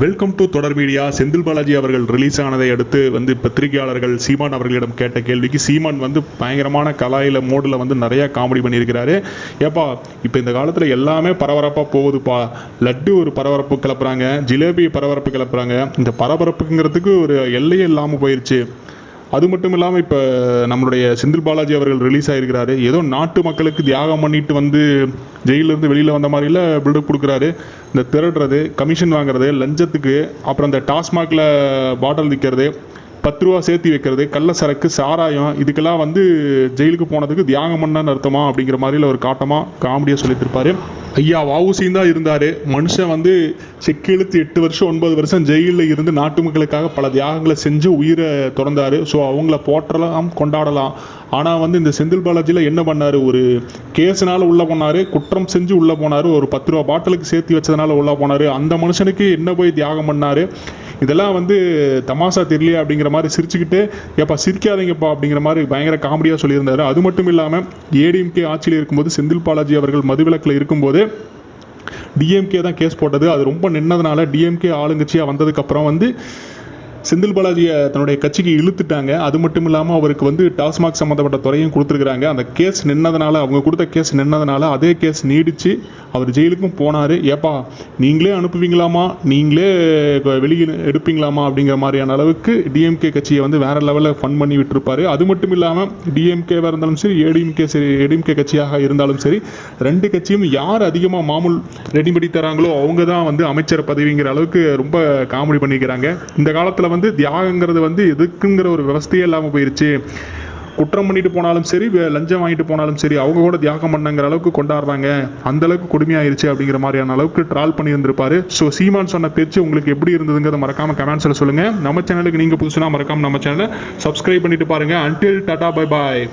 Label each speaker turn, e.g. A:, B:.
A: Welcome to Thodar media Senthil Balaji அவர்கள் release ஆனதை அடுத்து வந்து பத்திரிகையாளர்கள் சீமான் அவர்களிடம் கேட்ட கேள்விக்கு சீமான் வந்து பயங்கரமான கலாயில மோடில் வந்து நிறைய காமெடி பண்ணியிருக்கிறாரு. ஏப்பா இப்போ இந்த காலத்தில் எல்லாமே பரபரப்பாக போகுதுப்பா. லட்டு ஒரு பரபரப்பு கிளப்புறாங்க ஜிலேபி பரபரப்பு கிளப்புறாங்க. இந்த பரபரப்புங்கிறதுக்கு ஒரு எல்லையே இல்லாமல் போயிருச்சு. அது மட்டும் இல்லாமல் இப்போ நம்மளுடைய செந்தில் பாலாஜி அவர்கள் ரிலீஸ் ஆகிருக்கிறாரு ஏதோ நாட்டு மக்களுக்கு தியாகம் பண்ணிட்டு வந்து ஜெயிலிருந்து வெளியில் வந்த மாதிரில பில்டப் கொடுக்குறாரு. இந்த திரடுறது கமிஷன் வாங்குறது லஞ்சத்துக்கு அப்புறம் இந்த டாஸ்மாகில் பாட்டில் விற்கிறது பத்து ரூபா சேர்த்து வைக்கிறது கள்ள சரக்கு சாராயம் இதுக்கெல்லாம் வந்து ஜெயிலுக்கு போனதுக்கு தியாகம் பண்ணான்னு அர்த்தமா? அப்படிங்கிற மாதிரில ஒரு காட்டமாக காமெடியாக சொல்லியிருப்பார் ஐயா வாவுசியும் தான் இருந்தார். மனுஷன் வந்து செக்கெழுத்து எட்டு வருஷம் ஒன்பது வருஷம் ஜெயிலில் இருந்து நாட்டு மக்களுக்காக பல தியாகங்களை செஞ்சு உயிரை திறந்தார். ஸோ அவங்கள போற்றலாம் கொண்டாடலாம். ஆனால் வந்து இந்த செந்தில் பாலாஜியில் என்ன பண்ணார்? ஒரு கேஸுனால உள்ளே போனார் குற்றம் செஞ்சு உள்ளே போனார் ஒரு பத்து ரூபா பாட்டிலுக்கு சேர்த்து வச்சதுனால உள்ளே போனார். அந்த மனுஷனுக்கு என்ன போய் தியாகம் பண்ணார்? இதெல்லாம் வந்து தமாஷா தெரியலையே அப்படிங்கிற மாதிரி சிரிச்சுக்கிட்டு ஏப்பா சிரிக்காதீங்கப்பா அப்படிங்கிற மாதிரி பயங்கர காமெடியாக சொல்லியிருந்தாரு. அது மட்டும் இல்லாமல் ஏடிஎம்கே ஆட்சியில் இருக்கும்போது செந்தில் பாலாஜி அவர்கள் மதுவிலக்கில் இருக்கும்போது டிஎம்கே தான் கேஸ் போட்டது. அது ரொம்ப நின்னதுனால டிஎம்கே ஆளுங்கட்சியாக வந்ததுக்கப்புறம் வந்து செந்தில் பாலாஜியை தன்னுடைய கட்சிக்கு இழுத்துட்டாங்க. அது மட்டும் இல்லாமல் அவருக்கு வந்து டாஸ்மாக் சம்மந்தப்பட்ட துறையும் கொடுத்துருக்குறாங்க. அந்த கேஸ் நின்னதுனால அவங்க கொடுத்த கேஸ் நின்னதுனால அதே கேஸ் நீடித்து அவர் ஜெயிலுக்கும் போனார். ஏப்பா நீங்களே அனுப்புவீங்களாமா? நீங்களே வெளியில் எடுப்பீங்களாமா? அப்படிங்கிற மாதிரியான அளவுக்கு டிஎம்கே கட்சியை வந்து வேற லெவலில் ஃபன் பண்ணி விட்டுருப்பார். அது மட்டும் இல்லாமல் டிஎம்கேவாக இருந்தாலும் சரி ஏடிஎம்கே சரி ஏடிஎம்கே கட்சியாக இருந்தாலும் சரி ரெண்டு கட்சியும் யார் அதிகமாக மாமூல் ரெடி பண்ணி தராங்களோ அவங்க தான் வந்து அமைச்சர் பதவிங்கிற அளவுக்கு ரொம்ப காமெடி பண்ணிக்கிறாங்க. இந்த காலத்தில் வந்து தியாகங்கிறது வந்து எதுக்குங்கிற ஒரு விவஸ்தையே இல்லாமல் போயிருச்சு. குற்றம் பண்ணிட்டு போனாலும் சரி லஞ்சம் வாங்கிட்டு போனாலும் சரி அவங்க கூட தியாகம் பண்ணங்கிற அளவுக்கு கொண்டாடுறாங்க. அந்த அளவுக்கு கொடுமையாயிருச்சு அப்படிங்கிற மாதிரியான அளவுக்கு ட்ரால் பண்ணியிருந்திருப்பாரு. ஸோ சீமான் சொன்ன பேச்சு உங்களுக்கு எப்படி இருந்ததுங்கிறத மறக்காம கமெண்ட்ஸில் சொல்லுங்க. நம்ம சேனலுக்கு நீங்க புதுசுனா மறக்காம நம்ம சேனலை சப்ஸ்கிரைப் பண்ணிட்டு பாருங்க. Until tata bye bye